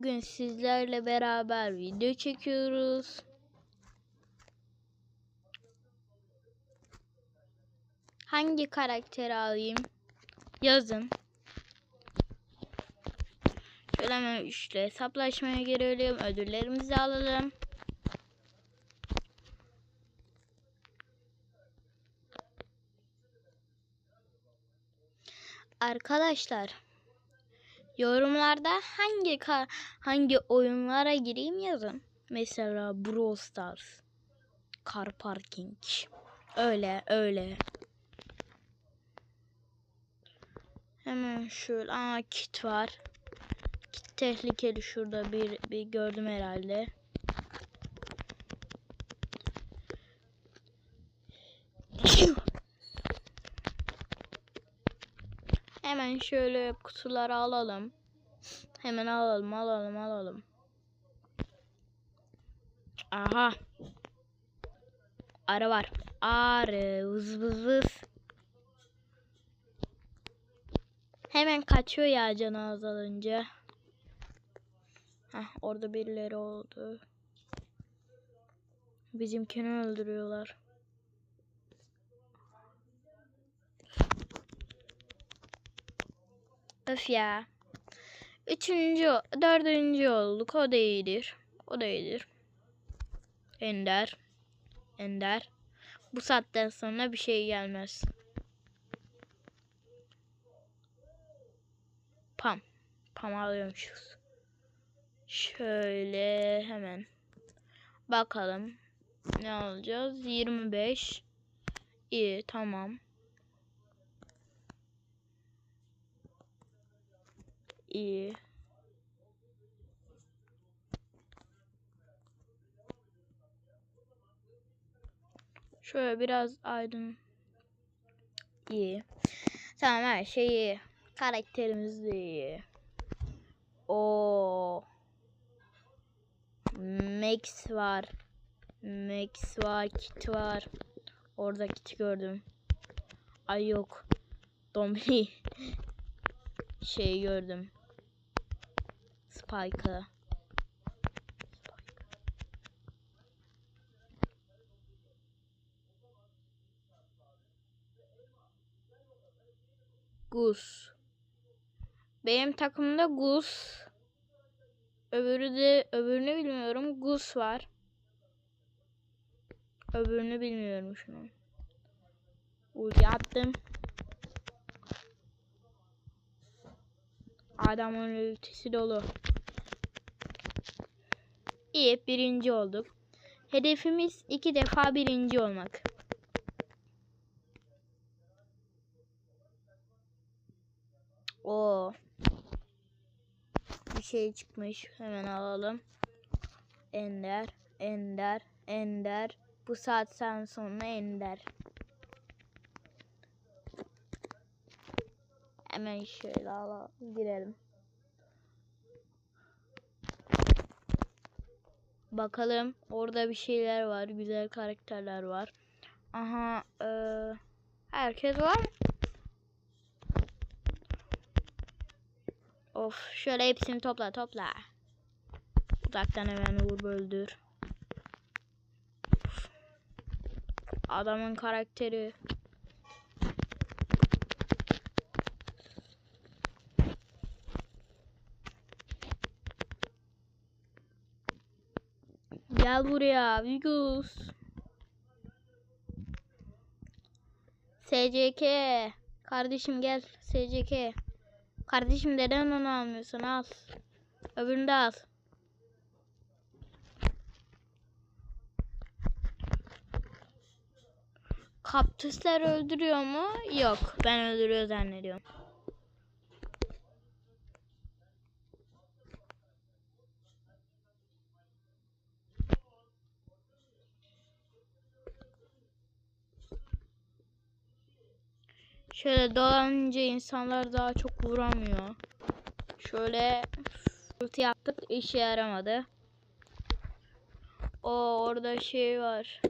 Bugün sizlerle beraber video çekiyoruz. Hangi karakteri alayım? Yazın. Şöyle hemen üçlü hesaplaşmaya girelim. Ödüllerimizi alalım. Arkadaşlar yorumlarda hangi ka- hangi oyunlara gireyim yazın. Mesela Brawl Stars, Car Parking. Öyle öyle. Hemen şöyle aa kit var. Kit tehlikeli şurada bir bir gördüm herhalde. Hemen şöyle kutuları alalım. Hemen alalım, alalım, alalım. Aha. Arı var. Arı vız vız vız. Hemen kaçıyor ya canı azalınca. Heh, orada birileri oldu. Bizimkini öldürüyorlar. Öf ya. Üçüncü, dördüncü olduk. O da iyidir. O da iyidir. Ender. Ender. Bu saatten sonra bir şey gelmez. Pam. Pam alıyormuşuz. Şöyle hemen. Bakalım. Ne alacağız? 25. İyi tamam. İyi. Şöyle biraz aydın. İyi. Tamam her şey iyi. Karakterimiz de iyi. O Max var. Max var, Kit var. Orada Kit'i gördüm. Ay yok. Domri. şey gördüm. Spike'ı. Gus. Benim takımda Gus. Öbürü de öbürünü bilmiyorum. Gus var. Öbürünü bilmiyorum şunu. Ulti attım. Adamın ultisi dolu. İyi birinci olduk. Hedefimiz iki defa birinci olmak. O bir şey çıkmış. Hemen alalım. Ender, Ender, Ender. Bu saatten sonra Ender. Hemen şöyle alalım. Girelim. Bakalım. Orada bir şeyler var. Güzel karakterler var. Aha. eee, herkes var? Of. Şöyle hepsini topla topla. Uzaktan hemen vur öldür. Adamın karakteri. Gel buraya Vigus. SCK. Kardeşim gel SCK. Kardeşim neden onu almıyorsun al. Öbürünü de al. Kaptüsler öldürüyor mu? Yok. Ben öldürüyor zannediyorum. Şöyle dolanınca insanlar daha çok vuramıyor. Şöyle ulti yaptık işe yaramadı. O orada şey var.